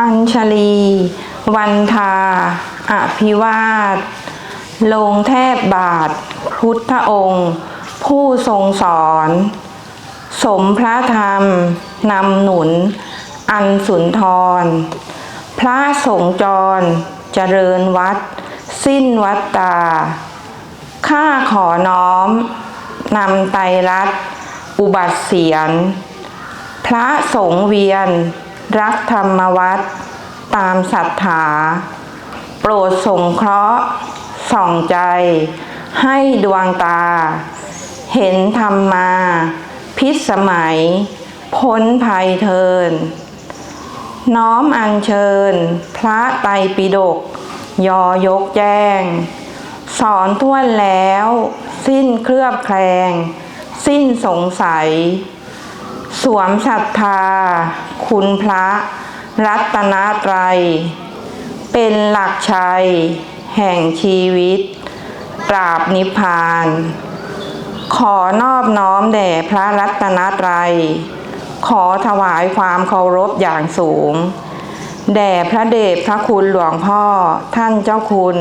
อัญชลี วันทาอภิวาท ลงแทบบาท พุทธองค์ ผู้ทรงสอน สมพระธรรม นำหนุน อันสุนทร พระสงฆ์จร เจริญวัด สิ้นวัดตา ข้าขอน้อม นำไตรรัตอุบัติเสียน พระสงฆ์เวียน รักธรรมวัดตามศรัทธา โปรดสงเคราะห์ส่องใจ ให้ดวงตา เห็นธรรมมา พิสมัย พ้นภัยเทิน น้อมอัญเชิญ พระไตรปิฎกยอยกแจ้ง สอนท้วนแล้ว สิ้นเคลือบแคลง สิ้นสงสัย สวมศรัทธา คุณพระ รัตนตรัย เป็นหลักชัย แห่งชีวิต ตราบนิพพาน ขอนอบน้อมแด่พระรัตนตรัย ขอถวายความเคารพอย่างสูง แด่พระเดชพระคุณหลวงพ่อท่านเจ้าคุณ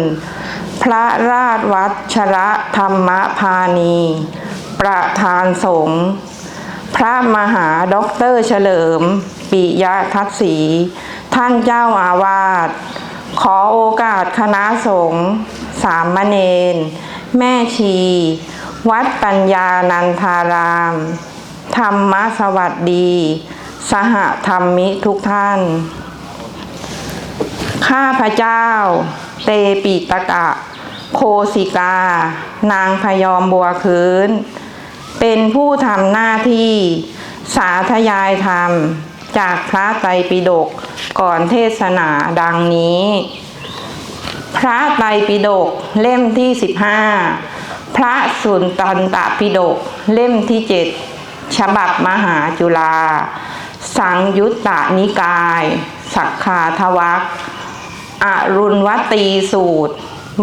พระราชวัชระธรรมพานี ประธานสงฆ์ พระมหาด็อกเตอร์เฉลิม ปิยะทัศน์ศรีท่านเจ้าอาวาส ขอโอกาสคณะสงฆ์สามเณรแม่ชี วัดปัญญานันทาราม ธรรมสวัสดี สหธรรมิทุกท่าน ข้าพระเจ้า เตปิตกะ โคสิกา นางพยอมบัวคืน เป็นผู้ทำหน้าที่ สาธยายธรรม จากพระไตรปิฎกก่อนเทศนาดังนี้ พระไตรปิฎกเล่มที่ 15 พระสุนตันตปิฎกเล่มที่ 7 ฉบับมหาจุฬาสังยุตตนิกาย สักขาทวักอรุณวตีสูตร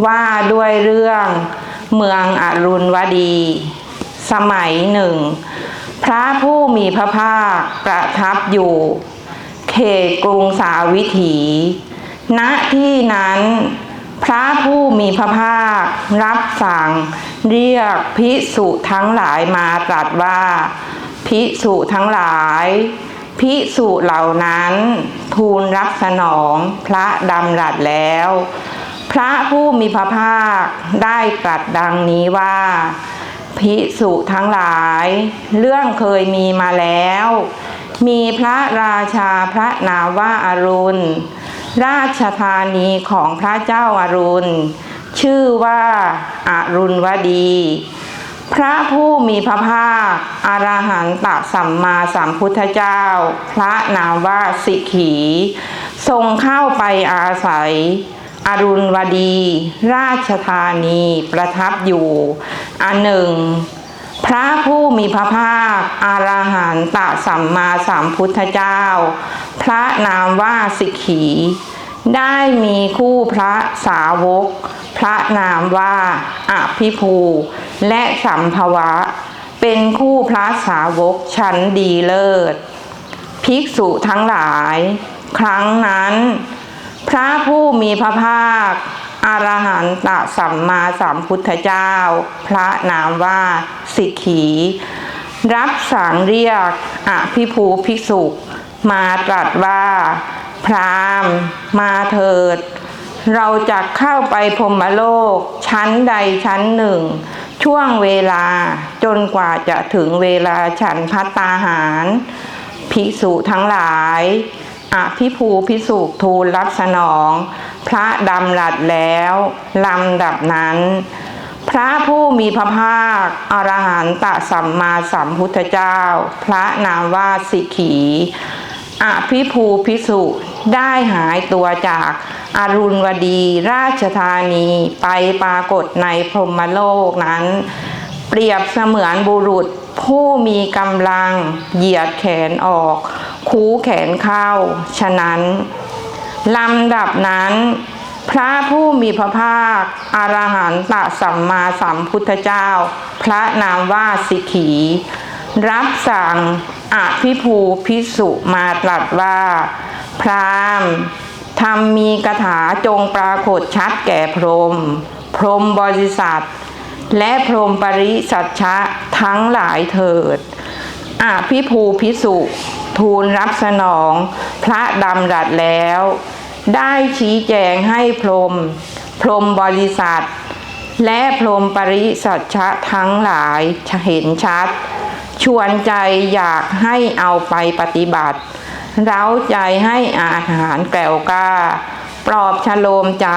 ว่าด้วยเรื่องเมืองอรุณวดี สมัยหนึ่ง พระผู้มีพระภาคประทับอยู่ เขตกรุงสาวิถี ณที่นั้น พระผู้มีพระภาครับสั่ง เรียกภิกษุทั้งหลายมาตรัสว่า ภิกษุทั้งหลายภิกษุเหล่านั้นทูลรับสนองพระดำรัสแล้ว พระผู้มีพระภาคได้ตรัสดังนี้ว่า ภิกษุทั้งหลาย เรื่องเคยมีมาแล้ว มีพระราชาพระนามว่าอารุณ ราชธานีของพระเจ้าอารุณ ชื่อว่าอารุณวดี พระผู้มีพระภาคอรหันตสัมมาสัมพุทธเจ้า พระนามว่าสิกขี ทรงเข้าไปอาศัย อรุณวดี ราชธานีประทับอยู่ อันหนึ่ง พระผู้มีพระภาคอรหันตสัมมาสัมพุทธเจ้า พระนามว่าสิกขี ได้มีคู่พระสาวก พระนามว่าอภิภูและสัมภวะ เป็นคู่พระสาวกชั้นดีเลิศ ภิกษุทั้งหลาย ครั้งนั้น พระผู้มีพระภาคอรหันตสัมมาสัมพุทธเจ้า พระนามว่าสิกขี รับสั่งเรียกอภิภูภิกษุมาตรัสว่า พรามมาเถิด เราจะเข้าไปพรมโลก ชั้นใดชั้นหนึ่ง ช่วงเวลาจนกว่าจะถึงเวลาฉันพัตตาหาร ภิกษุทั้งหลาย อภิภูภิกษุทูลรับสนอง พระดำรัสแล้วลำดับนั้น พระผู้มีพระภาค อรหันตสัมมาสัมพุทธเจ้า พระนามว่าสิกขีอภิภูภิกษุได้หายตัวจากอารุณวดีราชธานีไปปรากฏในพรหมโลกนั้น เปรียบเสมือนบุรุษ ผู้มีกำลังเหยียดแขนออก คูแขนเข้า ฉะนั้นลำดับนั้นพระผู้มีพระภาคอรหันตสัมมาสัมพุทธเจ้า พระนามว่าสิกขี รับสั่งอภิภูพิสุมาตรัสว่า พรามทำมีกถาจงปรากฏชัดแก่พรหมพรหมบริษัท และพรหมปริสัชชะทั้งหลายเถิดอาพิภูพิสุ ทูลรับสนอง พระดำรัสแล้ว ได้ชี้แจงให้พรหมพรหมบริษัท และพรหมปริสัชชะทั้งหลายเห็นชัด ชวนใจอยากให้เอาไปปฏิบัติ เร้าใจให้อาหารแกล้วกล้า ปลอบฉโลมใจ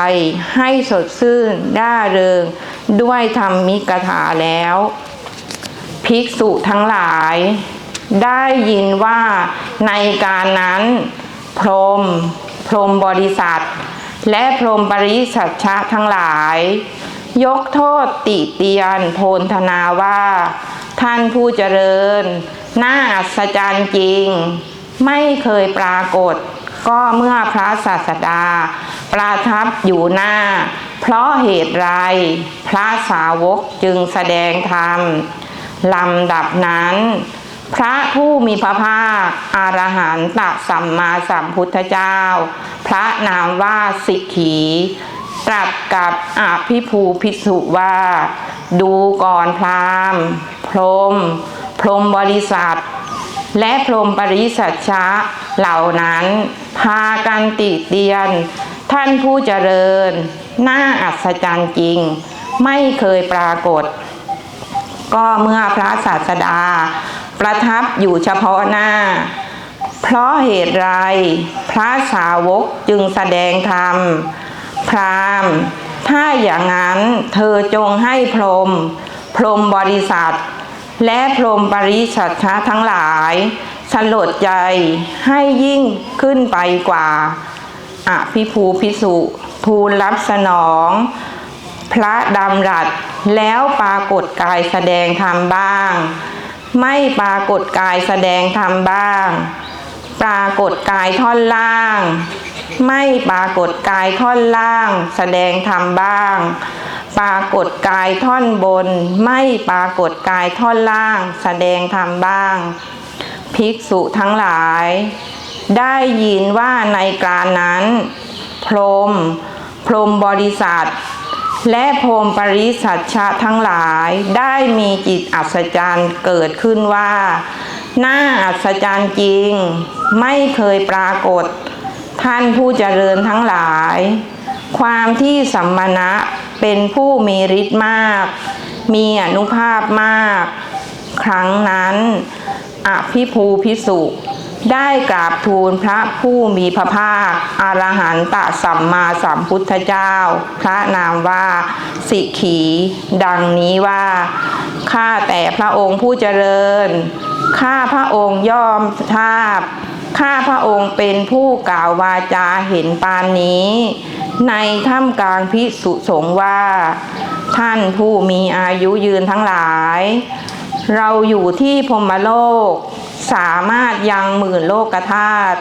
ให้สดชื่นร่าเริง ด้วยธรรมิกถาแล้ว ภิกษุทั้งหลาย ได้ยินว่าในการนั้น พรหมพรหมบริษัท และพรหมปริสัชชะทั้งหลาย ยกโทษติเตียนโพนธนาว่า ท่านผู้เจริญ น่าอัศจรรย์จริง ไม่เคยปรากฏ ก็เมื่อพระศาสดา ประทับอยู่หน้า เพราะเหตุไร พระสาวกจึงแสดงธรรมลำดับนั้น พระผู้มีพระภาคอรหันตสัมมาสัมพุทธเจ้า พระนามว่าสิกขีตรัสกับอภิภูพิสุว่า ดูก่อนพราหมณ์พรม พรมบริษัท และพรหมปริสัชชะเหล่านั้นพากันติเตียน ท่านผู้เจริญ น่าอัศจรรย์จริง ไม่เคยปรากฏ ก็เมื่อพระศาสดา ประทับอยู่เฉพาะหน้า เพราะเหตุไร พระสาวกจึงแสดงธรรม พรามถ้าอย่างนั้นเธอจงให้พรหมพรหมบริษัท และพรหมปริสัชะทั้งหลายสลดใจให้ยิ่งขึ้นไปกว่าอภิภูพิสุทูลรับสนอง พระดำรัสแล้วปรากฏกายแสดงธรรมบ้าง ไม่ปรากฏกายแสดงธรรมบ้าง ปรากฏกายท่อนล่าง ไม่ปรากฏกายท่อนล่าง แสดงธรรมบ้าง ปรากฏกายท่อนบน ไม่ปรากฏกายท่อนล่าง แสดงธรรมบ้าง ภิกษุทั้งหลาย ได้ยินว่าในการนั้น พรหมพรหมบริษัท และพรหมปริสัชชะทั้งหลายได้มีจิตอัศจรรย์เกิดขึ้นว่า น่าอัศจรรย์จริง ไม่เคยปรากฏ ท่านผู้เจริญทั้งหลาย ความที่สัมมณะ เป็นผู้มีฤทธิ์มาก มีอนุภาพมาก ครั้งนั้นอภิภูพิสุได้กราบทูลพระผู้มีพระภาคอรหันตสัมมาสัมพุทธเจ้า พระนามว่าสิกขี ดังนี้ว่า ข้าแต่พระองค์ผู้เจริญ ข้าพระองค์ย่อมทราบ ข้าพระองค์เป็นผู้กล่าววาจาเห็นปานนี้ ในถ้ำกลางพิสุสงว่า ท่านผู้มีอายุยืนทั้งหลาย เราอยู่ที่พรมโลก สามารถยังหมื่นโลกธาตุ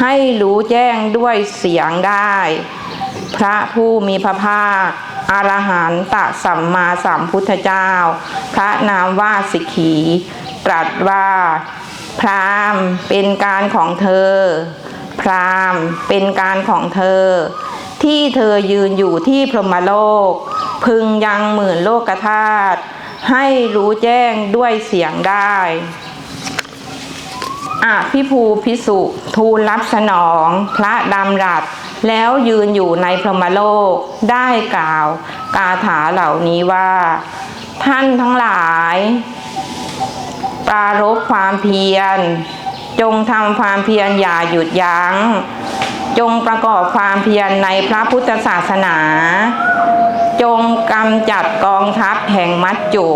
ให้รู้แจ้งด้วยเสียงได้ พระผู้มีพระภาคอรหันตสัมมาสัมพุทธเจ้า พระนามว่าสิกขี ตรัสว่า พรามเป็นการของเธอ พรามเป็นการของเธอ ที่เธอยืนอยู่ที่พรหมโลก พึงยังหมื่นโลกธาตุให้รู้แจ้งด้วยเสียงได้อภิภูพิสุทูลรับสนองพระดำรัส แล้วยืนอยู่ในพรหมโลกได้กล่าวกาถาเหล่านี้ว่า ท่านทั้งหลาย ปรารบความเพียร จงทำความเพียรอย่าหยุดยัง้ง จงประกอบความเพียรในพระพุทธศาสนา จงกำจัดกองทัพแห่งมัจจุ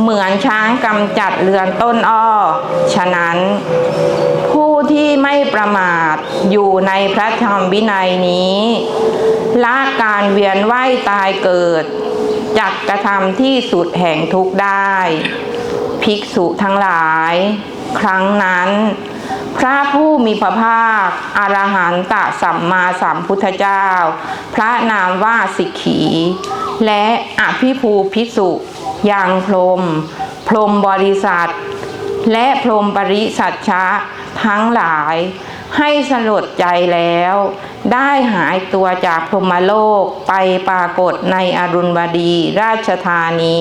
เหมือนช้างกำจัดเรือนต้นอ้อ ฉะนั้น ผู้ที่ไม่ประมาทอยู่ในพระธรรมวินัยนี้ละการเวียนว่ายตายเกิดจักกระทำที่สุดแห่งทุกข์ได้ ภิกษุทั้งหลาย ครั้งนั้น พระผู้มีพระภาคอรหันตสัมมาสัมพุทธเจ้า พระนามว่าสิกขี และอภิภูพิสุยังพรม พรมบริษัท และพรมปริสัชชะทั้งหลาย ให้สลดใจแล้ว ได้หายตัวจากพรหมโลกไปปรากฏในอรุณวดีราชธานี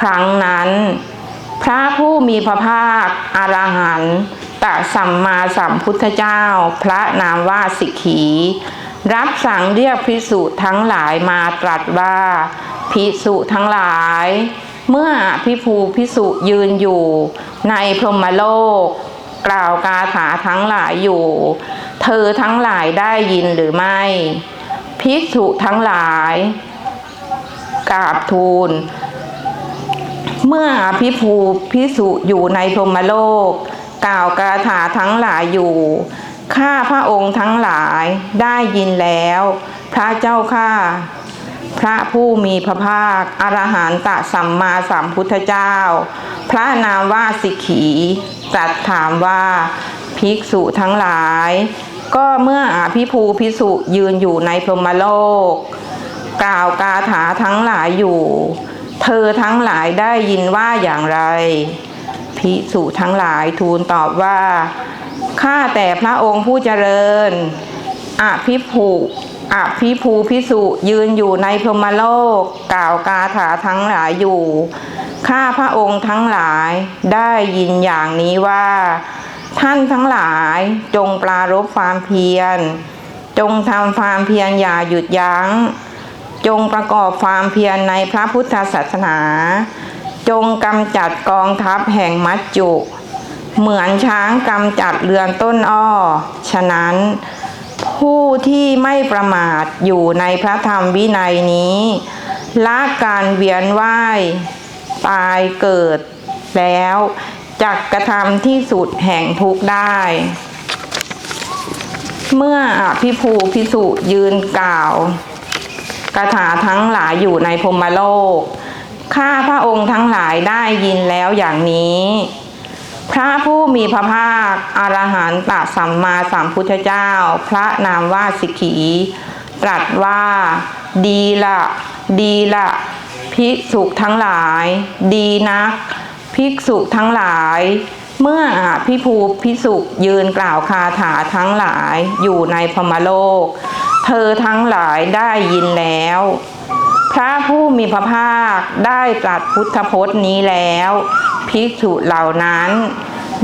ครั้งนั้น พระผู้มีพระภาคอรหันต สัมมาสัมพุทธเจ้า พระนามว่าสิกขี รับสั่งเรียกพิสุทั้งหลายมาตรัสว่าพิสุทั้งหลาย เมื่อพิภูพิสุยืนอยู่ในพรหมโลก กล่าวกาถาทั้งหลายอยู่ เธอทั้งหลายได้ยินหรือไม่ ภิกษุทั้งหลายกราบทูล เมื่อพิภูพิสุอยู่ในพรหมโลก กล่าวกาถาทั้งหลายอยู่ ข้าพระองค์ทั้งหลายได้ยินแล้ว พระเจ้าข้าพระผู้มีพระภาค อรหันตสัมมาสัมพุทธเจ้า พระนามว่าสิกขีตรัสถามว่า ภิกษุทั้งหลาย ก็เมื่ออาพิภูพิสุยืนอยู่ในพรหมโลก กล่าวกาถาทั้งหลายอยู่ เธอทั้งหลายได้ยินว่าอย่างไร ภิกษุทั้งหลายทูลตอบว่า ข้าแต่พระองค์ผู้เจริญอภิภูอภิภูพิสุยืนอยู่ในพรมโลก กล่าวกาถาทั้งหลายอยู่ ข้าพระองค์ทั้งหลายได้ยินอย่างนี้ว่า ท่านทั้งหลายจงปรารบความเพียร จงทำความเพียรอย่าหยุดยัง้ง จงประกอบความเพียรในพระพุทธศาสนา จงกำจัดกองทัพแห่งมัจจุ เหมือนช้างกำจัดเรือนต้นอ้อ ฉะนั้นผู้ที่ไม่ประมาทอยู่ในพระธรรมวินัยนี้ละการเวียนว่าย ตายเกิดแล้วจักกระทำที่สุดแห่งทุกข์ได้ เมื่ออภิภูพิสุยืนกล่าวกถาทั้งหลายอยู่ในพรมโลก ข้าพระองค์ทั้งหลายได้ยินแล้วอย่างนี้ พระผู้มีพระภาคอรหันตสัมมาสัมพุทธเจ้า พระนามว่าสิกขี ตรัสว่า ดีละดีละภิกษุทั้งหลาย ดีนัก ภิกษุทั้งหลาย เมื่อพิภูพิสุยืนกล่าวคาถาทั้งหลายอยู่ในพมโลก เธอทั้งหลายได้ยินแล้ว พระผู้มีพระภาคได้ตรัสพุทธพจน์นี้แล้ว ภิกษุเหล่านั้น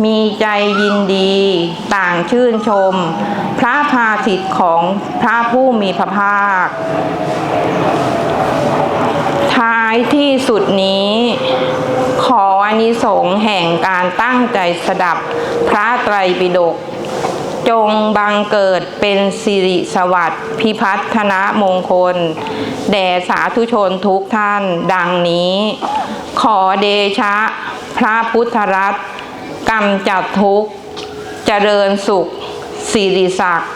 มีใจยินดีต่างชื่นชม พระภาสิทธิ์ของพระผู้มีพระภาค ท้ายที่สุดนี้ ขออานิสงส์แห่งการตั้งใจสดับพระไตรปิฎก จงบังเกิดเป็นสิริสวัสดิ์พิพัฒนมงคล แด่สาธุชนทุกท่านดังนี้ ขอเดชะ พระพุทธรัตน์กำจัดทุกข์ เจริญสุข สิริศักดิ์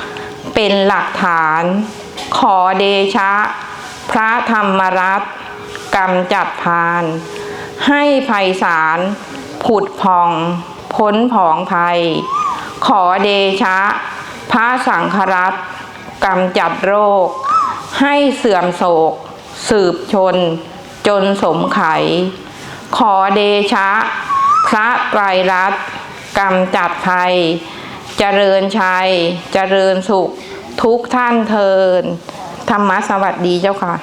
เป็นหลักฐาน ขอเดชะ พระธรรมรัตน์กำจัดพาน ให้ภัยสารผุดพอง พ้นผองภัย ขอเดชะ พระสังฆรัตกำจัดโรค ให้เสื่อมโศก สืบชน จนสมไข ขอเดชะ พระไตรรัตน์กำจัดภัย เจริญชัย เจริญสุข ทุกท่านเทินธรรมะสวัสดีเจ้าค่ะ